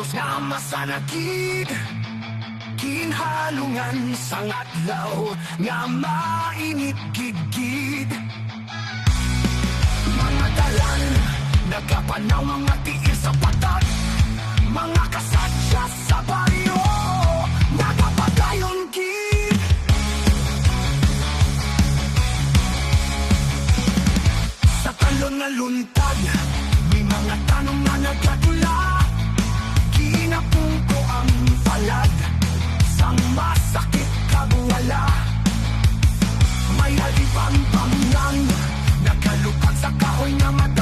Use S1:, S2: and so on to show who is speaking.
S1: Utos na masanakit Kinhalungan sang adlaw Nga mainit gigid. Mga dalan Nagkapanaw mga tiil sa patag. Mga kasadya sa baryo Nagapadayon gid Sa talon na luntag May mga tanong na nagkatulad. Hoy my mato